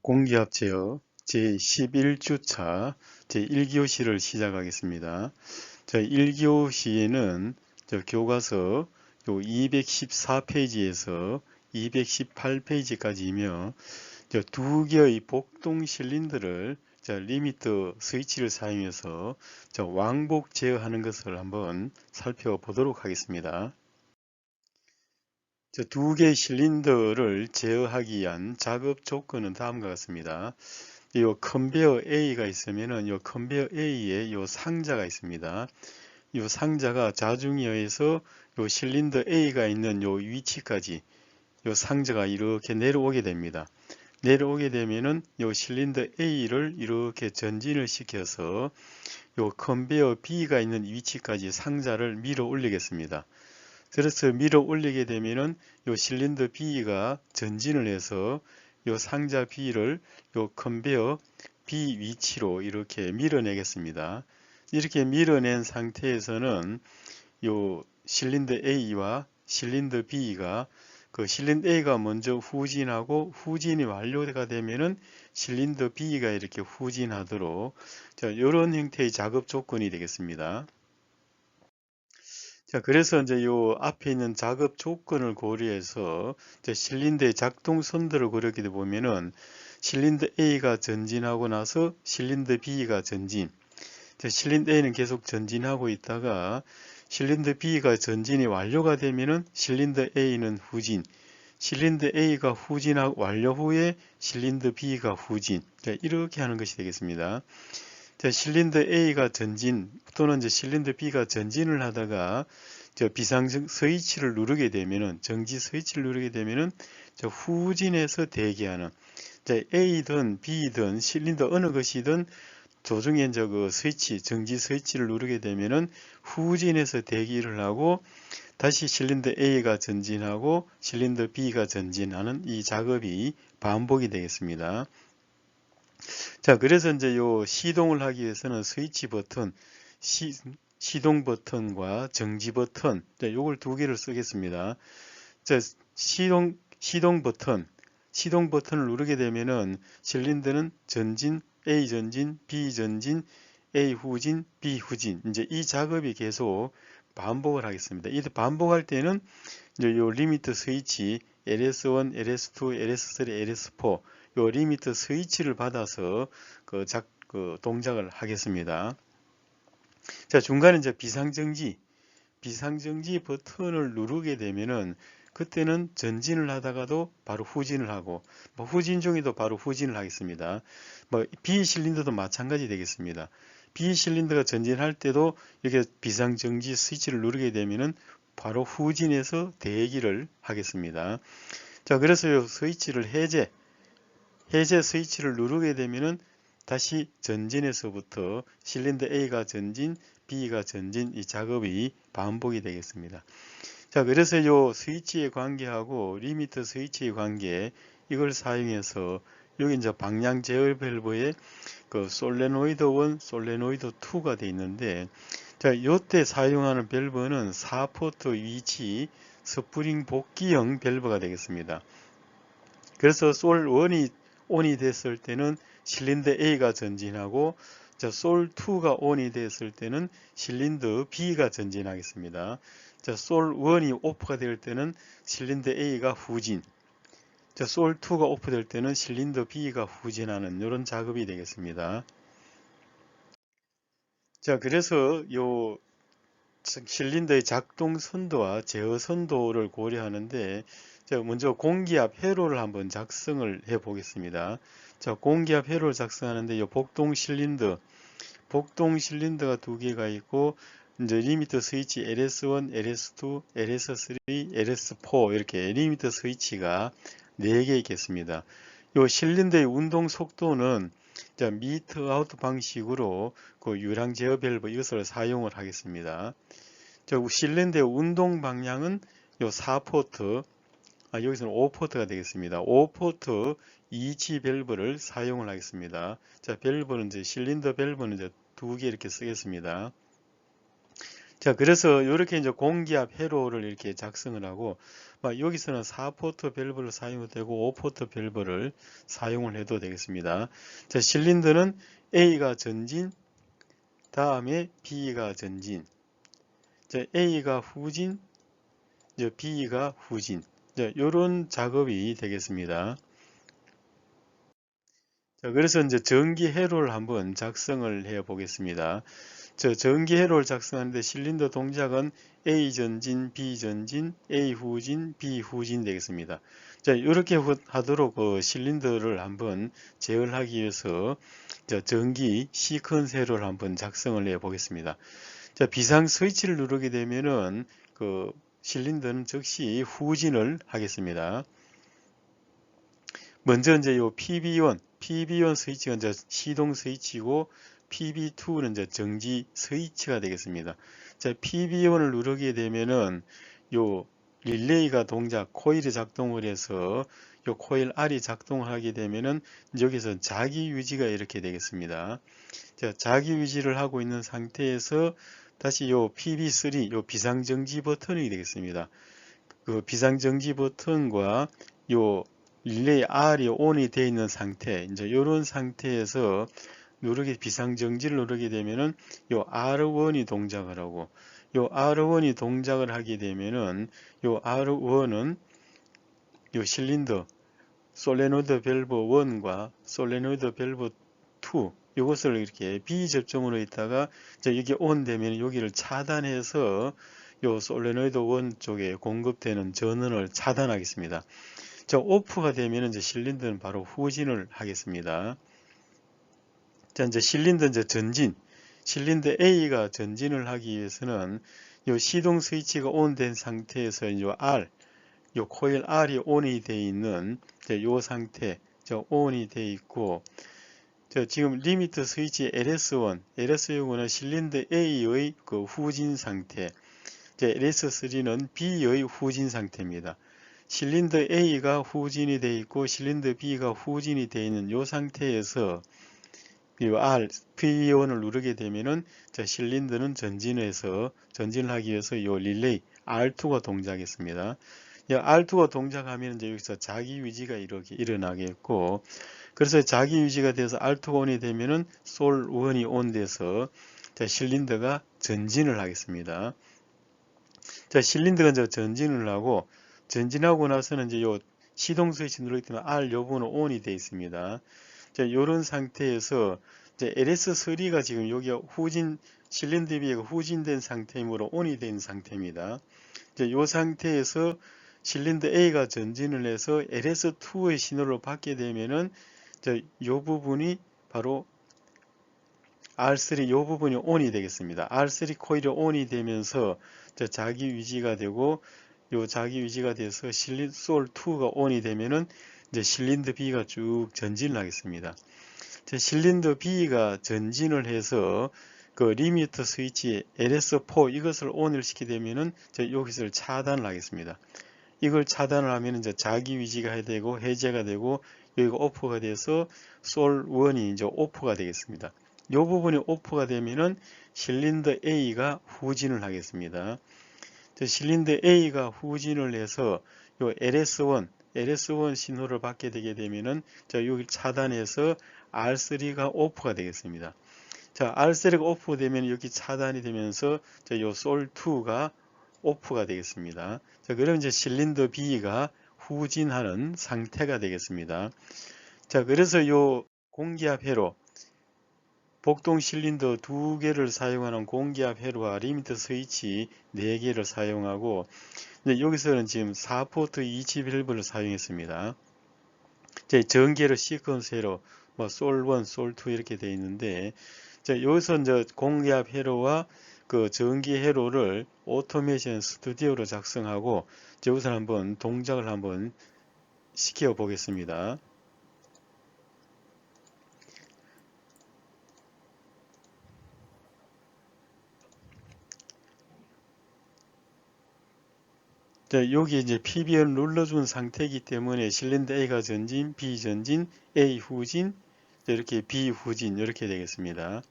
공기압 제어 제11주차 제1교시를 시작하겠습니다. 자, 1교시에는 교과서 214페이지에서 218페이지까지이며 두 개의 복동 실린더를 리미터 스위치를 사용해서 왕복 제어하는 것을 한번 살펴보도록 하겠습니다. 두 개의 실린더를 제어하기 위한 작업 조건은 다음과 같습니다. 이 컨베어 A가 있으면은 이 컨베어 A에 이 상자가 있습니다. 이 상자가 자중에 의해서 이 실린더 A가 있는 이 위치까지 이 상자가 이렇게 내려오게 됩니다. 내려오게 되면은 이 실린더 A를 이렇게 전진을 시켜서 이 컨베어 B가 있는 위치까지 상자를 밀어 올리겠습니다. 그래서 밀어 올리게 되면은 요 실린더 B가 전진을 해서 요 상자 B를 요 컨베어 B 위치로 이렇게 밀어내겠습니다. 이렇게 밀어낸 상태에서는 요 실린더 A와 실린더 B가 그 실린더 A가 먼저 후진하고 후진이 완료가 되면은 실린더 B가 이렇게 후진하도록 자, 이런 형태의 작업 조건이 되겠습니다. 자, 그래서 이제 요 앞에 있는 작업 조건을 고려해서 실린더의 작동 선도를 고려하게 보면은 실린더 A가 전진하고 나서 실린더 B가 전진. 실린더 A는 계속 전진하고 있다가 실린더 B가 전진이 완료가 되면은 실린더 A는 후진. 실린더 A가 후진하고 완료 후에 실린더 B가 후진. 자, 이렇게 하는 것이 되겠습니다. 자, 실린더 A가 전진 또는 이제 실린더 B가 전진을 하다가 저 비상 스위치를 누르게 되면은 정지 스위치를 누르게 되면은 저 후진해서 대기하는 자, A든 B든 실린더 어느 것이든 조중에 저그 스위치 정지 스위치를 누르게 되면은 후진해서 대기를 하고 다시 실린더 A가 전진하고 실린더 B가 전진하는 이 작업이 반복이 되겠습니다. 자, 그래서 이제 요 시동을 하기 위해서는 스위치 버튼, 시, 시동 버튼과 정지 버튼, 요걸 두 개를 쓰겠습니다. 자, 시동, 시동 버튼, 시동 버튼을 누르게 되면은 실린더는 전진, A 전진, B 전진, A 후진, B 후진. 이제 이 작업이 계속 반복을 하겠습니다. 이 반복할 때는 이제 요 리미트 스위치 LS1, LS2, LS3, LS4 요 리미터 스위치를 받아서 그 작, 그 동작을 하겠습니다. 자, 중간에 이제 비상정지, 비상정지 버튼을 누르게 되면은 그때는 전진을 하다가도 바로 후진을 하고 뭐 후진 중에도 바로 후진을 하겠습니다. 뭐 B 실린더도 마찬가지 되겠습니다. B 실린더가 전진할 때도 이렇게 비상정지 스위치를 누르게 되면은 바로 후진해서 대기를 하겠습니다. 자, 그래서 이 스위치를 해제, 해제 스위치를 누르게 되면은 다시 전진에서부터 실린더 A가 전진, B가 전진 이 작업이 반복이 되겠습니다. 자, 그래서 이 스위치의 관계하고 리미터 스위치의 관계 이걸 사용해서 여기 이제 방향 제어 밸브에 그 솔레노이드 1, 솔레노이드 2가 되어 있는데 자, 요때 사용하는 밸브는 4포트 위치 스프링 복귀형 밸브가 되겠습니다. 그래서 솔 1이 온이 됐을 때는 실린더 A가 전진하고 자, 솔 2가 온이 됐을 때는 실린더 B가 전진하겠습니다. 자, 솔 1이 오프가 될 때는 실린더 A가 후진. 자, 솔 2가 오프될 때는 실린더 B가 후진하는 이런 작업이 되겠습니다. 자, 그래서 요 실린더의 작동 선도와 제어 선도를 고려하는데 자, 먼저 공기압 회로를 한번 작성을 해 보겠습니다. 자, 공기압 회로를 작성하는데 이 복동 실린더, 복동 실린더가 두 개가 있고 이제 리미터 스위치 LS1, LS2, LS3, LS4 이렇게 리미터 스위치가 4개 있겠습니다. 이 실린더의 운동 속도는 자, 미터 아웃 방식으로 그 유량 제어 밸브 이것을 사용을 하겠습니다. 자, 실린더의 운동 방향은 요 4포트 아, 여기서는 5포트가 되겠습니다. 5포트 2치 밸브를 사용을 하겠습니다. 자, 밸브는 이제 실린더 밸브는 이제 두 개 이렇게 쓰겠습니다. 자, 그래서 이렇게 이제 공기압 회로를 이렇게 작성을 하고 막 여기서는 4포트 밸브를 사용해도 되고 5포트 밸브를 사용을 해도 되겠습니다. 자, 실린더는 A가 전진, 다음에 B가 전진, 자, A가 후진, 이제 B가 후진. 자, 요런 작업이 되겠습니다. 자, 그래서 이제 전기 회로를 한번 작성을 해 보겠습니다. 저 전기 회로를 작성하는데 실린더 동작은 A 전진, B 전진, A 후진, B 후진 되겠습니다. 자, 이렇게 하도록 그 실린더를 한번 제어하기 위해서 자, 전기 시퀀스 회로를 한번 작성을 해 보겠습니다. 자, 비상 스위치를 누르게 되면은 그 실린더는 즉시 후진을 하겠습니다. 먼저 이제 요 PB1, PB1 스위치가 이제 시동 스위치고 PB2는 이제 정지 스위치가 되겠습니다. 자, PB1을 누르게 되면은 요 릴레이가 동작, 코일이 작동을 해서 요 코일 R이 작동을 하게 되면은 여기서 자기 유지가 이렇게 되겠습니다. 자, 자기 유지를 하고 있는 상태에서 다시 요 PB3, 요 비상정지 버튼이 되겠습니다. 그 비상정지 버튼과 요 릴레이 R이 ON이 되어 있는 상태, 이제 이런 상태에서 누르게 비상정지를 누르게 되면은 요 R1이 동작을 하고 요 R1이 동작을 하게 되면은 요 R1은 요 실린더 솔레노이드 밸브 1과 솔레노이드 밸브 2 이것을 이렇게 비접점으로 있다가 여기 온 되면 여기를 차단해서 요 솔레노이드 1 쪽에 공급되는 전원을 차단하겠습니다. 자, 오프가 되면 이제 실린더는 바로 후진을 하겠습니다. 자, 이제 실린더 이제 전진. 실린더 A가 전진을 하기 위해서는 요 시동 스위치가 온된 상태에서 요 R, 요 코일 R이 ON이 되어 있는 요 상태, 저 ON이 되어 있고, 저 지금 리미트 스위치 LS1, LS1은 실린더 A의 그 후진 상태, LS3는 B의 후진 상태입니다. 실린더 A가 후진이 되어 있고 실린더 B가 후진이 되어 있는 이 상태에서 이 R, P1을 누르게 되면은 자, 실린더는 전진해서 전진을 하기 위해서 이 릴레이 R2가 동작했습니다. R2가 동작하면 이제 여기서 자기 유지가 이렇게 일어나겠고 그래서 자기 유지가 돼서 R2가 온이 되면은 솔 1이 온 돼서 자, 실린더가 전진을 하겠습니다. 자, 실린더가 이제 전진을 하고 전진하고 나서는 이제 요 시동 스위치 누르기 때문에 R 여부는 ON이 되어 있습니다. 자, 이런 상태에서 이제 LS3가 지금 여기 후진 실린더 비가 후진된 상태이므로 ON이 된 상태입니다. 이제 이 상태에서 실린더 A가 전진을 해서 LS2의 신호를 받게 되면은 이 부분이 바로 R3 이 부분이 ON이 되겠습니다. R3 코일이 ON이 되면서 자기 유지가 되고 요 자기 유지가 돼서 실린 솔 2가 ON이 되면은 이제 실린더 B가 쭉 전진을 하겠습니다. 실린더 B가 전진을 해서 그 리미터 스위치 LS4 이것을 ON을 시키게 되면은 여기서 차단을 하겠습니다. 이걸 차단을 하면 이제 자기 해야 되고 해제가 되고 여기가 오프가 돼서 솔 1이 이제 오프가 되겠습니다. 이 부분이 오프가 되면은 실린더 A가 후진을 하겠습니다. 실린더 A가 후진을 해서 요 LS1, LS1 신호를 받게 되게 되면은 자, 여기 차단해서 R3가 오프가 되겠습니다. 자, R3가 오프 되면 여기 차단이 되면서 자, 요 솔2가 오프가 되겠습니다. 자, 그럼 이제 실린더 B가 후진하는 상태가 되겠습니다. 자, 그래서 요 공기압 회로 복동 실린더 두 개를 사용하는 공기압 회로와 리미터 스위치 4개를 사용하고 여기서는 지금 4포트 2치 밸브를 사용했습니다. 전기회로 시퀀스 회로 뭐 솔1, 솔2 이렇게 되어 있는데 자, 여기서 이제 공기압 회로와 그 전기 회로를 오토메이션 스튜디오로 작성하고 여기서 한번 동작을 한번 시켜 보겠습니다. 자, 여기 이제 PB를 눌러준 상태이기 때문에 실린더 A가 전진, B 전진, A 후진, 이렇게 B 후진 이렇게 되겠습니다.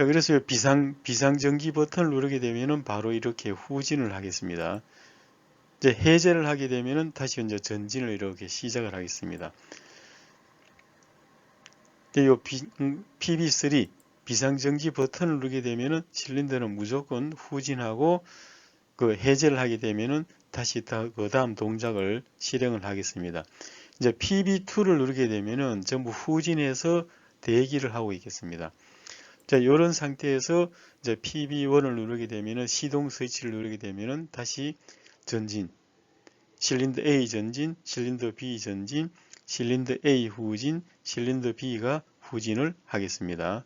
자, 그래서 이 비상, 비상전기 버튼을 누르게 되면은 바로 이렇게 후진을 하겠습니다. 이제 해제를 하게 되면은 다시 이제 전진을 이렇게 시작을 하겠습니다. 이 PB3 비상전기 버튼을 누르게 되면은 실린더는 무조건 후진하고 그 해제를 하게 되면은 다시 그 다음 동작을 실행을 하겠습니다. 이제 PB2를 누르게 되면은 전부 후진해서 대기를 하고 있겠습니다. 자, 이런 상태에서 이제 PB1을 누르게 되면은 시동 스위치를 누르게 되면은 다시 전진, 실린더 A 전진, 실린더 B 전진, 실린더 A 후진, 실린더 B가 후진을 하겠습니다.